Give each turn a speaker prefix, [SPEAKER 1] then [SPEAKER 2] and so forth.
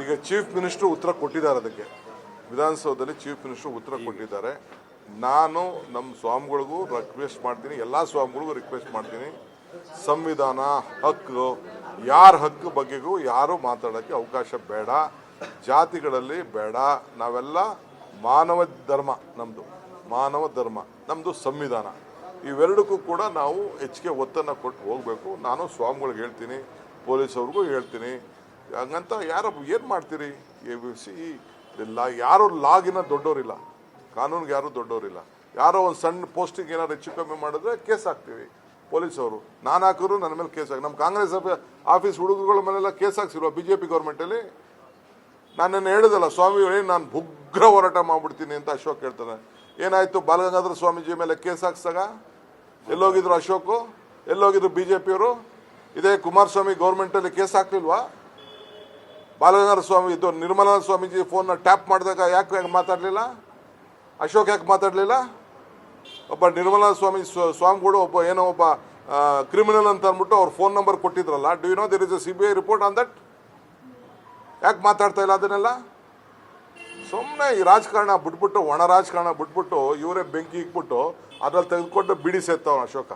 [SPEAKER 1] ಈಗ chief minister ಉತ್ತರ ಕೊಟ್ಟಿದ್ದಾರೆ ಅದಕ್ಕೆ. ವಿಧಾನಸೌಧದಲ್ಲಿ ಚೀಫ್ ಮಿನಿಸ್ಟರ್ ಉತ್ತರ ಕೊಟ್ಟಿದ್ದಾರೆ. ನಾನು ನಮ್ಮ ಸ್ವಾಮಿಗಳಿಗೂ ರಿಕ್ವೆಸ್ಟ್ ಮಾಡ್ತೀನಿ, ಎಲ್ಲ ಸ್ವಾಮಿಗಳಿಗೂ ರಿಕ್ವೆಸ್ಟ್ ಮಾಡ್ತೀನಿ. ಸಂವಿಧಾನ, ಹಕ್ಕು, ಯಾರ ಹಕ್ಕು ಬಗ್ಗೆಗೂ ಯಾರು ಮಾತಾಡೋಕ್ಕೆ ಅವಕಾಶ ಬೇಡ. ಜಾತಿಗಳಲ್ಲಿ ಬೇಡ. ನಾವೆಲ್ಲ ಮಾನವ ಧರ್ಮ ನಮ್ಮದು ಮಾನವ ಧರ್ಮ ನಮ್ಮದು ಸಂವಿಧಾನ. ಇವೆರಡಕ್ಕೂ ಕೂಡ ನಾವು ಹೆಚ್ಚಿಗೆ ಒತ್ತನ್ನು ಕೊಟ್ಟು ಹೋಗಬೇಕು. ನಾನು ಸ್ವಾಮಿಗಳಿಗೆ ಹೇಳ್ತೀನಿ ಪೊಲೀಸ್ ಅವ್ರಿಗೂ ಹೇಳ್ತೀನಿ, ಹಂಗಂತ ಯಾರು ಏನು ಮಾಡ್ತೀರಿ? ಸಿ ಲಾ ಯಾರು ಲಾಗಿನ ದೊಡ್ಡವರಿಲ್ಲ ಕಾನೂನಿಗೆ ಯಾರು ದೊಡ್ಡವರಿಲ್ಲ ಯಾರೋ ಒಂದು ಸಣ್ಣ ಪೋಸ್ಟಿಗೆ ಏನಾದ್ರು ಹೆಚ್ಚು ಕಮ್ಮಿ ಮಾಡಿದ್ರೆ ಕೇಸ್ ಹಾಕ್ತೀವಿ. ಪೊಲೀಸವರು ನಾನು ಹಾಕಿದ್ರು, ನನ್ನ ಮೇಲೆ ಕೇಸ್ ಹಾಕಿ ನಮ್ಮ ಕಾಂಗ್ರೆಸ್ ಆಫೀಸ್ ಹುಡುಗರುಗಳ ಮೇಲೆಲ್ಲ ಕೇಸ್ ಹಾಕ್ಸಿರುವ ಬಿ ಜೆ ಪಿ ಗೌರ್ಮೆಂಟಲ್ಲಿ ನಾನು ನಿನ್ನೆ ಹೇಳಿದಲ್ಲ, ಸ್ವಾಮಿ ನಾನು ಉಗ್ರ ಹೋರಾಟ ಮಾಡಿಬಿಡ್ತೀನಿ ಅಂತ ಅಶೋಕ್ ಹೇಳ್ತಾನೆ. ಏನಾಯಿತು? ಬಾಲಗಂಗಾಧರ ಸ್ವಾಮೀಜಿ ಮೇಲೆ ಕೇಸ್ ಹಾಕ್ಸಾಗ? ಎಲ್ಲೋಗಿದ್ರು ಅಶೋಕು? ಎಲ್ಲೋಗಿದ್ರು ಬಿ ಜೆ ಪಿಯವರು ಇದೇ ಕುಮಾರಸ್ವಾಮಿ ಗೌರ್ಮೆಂಟಲ್ಲಿ ಕೇಸ್ ಹಾಕ್ಲಿಲ್ವಾ? ಬಾಲಗಂಗಾಧರ ಸ್ವಾಮಿ ಇದು ನಿರ್ಮಲಾನಂದ ಸ್ವಾಮೀಜಿ ಫೋನ್ನ ಟ್ಯಾಪ್ ಮಾಡಿದಾಗ ಯಾಕೆ ಹೆಂಗೆ ಮಾತಾಡಲಿಲ್ಲ? ಅಶೋಕ್ ಯಾಕೆ ಮಾತಾಡಲಿಲ್ಲ? ಒಬ್ಬ ನಿರ್ಮಲಾನಂದ ಸ್ವಾಮಿ ಸ್ವ- ಸ್ವಾಮಿಗಳು ಒಬ್ಬ ಏನೋ ಒಬ್ಬ ಕ್ರಿಮಿನಲ್ ಅಂತ ಅಂದ್ಬಿಟ್ಟು ಅವ್ರ phone number ಕೊಟ್ಟಿದ್ರಲ್ಲ do you know there is a C B I report on that ಯಾಕೆ ಮಾತಾಡ್ತಾ ಇಲ್ಲ ಅದನ್ನೆಲ್ಲ? ಸುಮ್ಮನೆ ಈ ರಾಜಕಾರಣ ಬಿಟ್ಬಿಟ್ಟು, ಒಣ ರಾಜಕಾರಣ ಬಿಟ್ಬಿಟ್ಟು, ಇವರೇ ಬೆಂಕಿ ಇಕ್ಬಿಟ್ಟು ಅದ್ರಲ್ಲಿ ತೆಗೆದುಕೊಂಡು ಬಿಡಿ ಸೇರ್ತಾವ ಅಶೋಕ.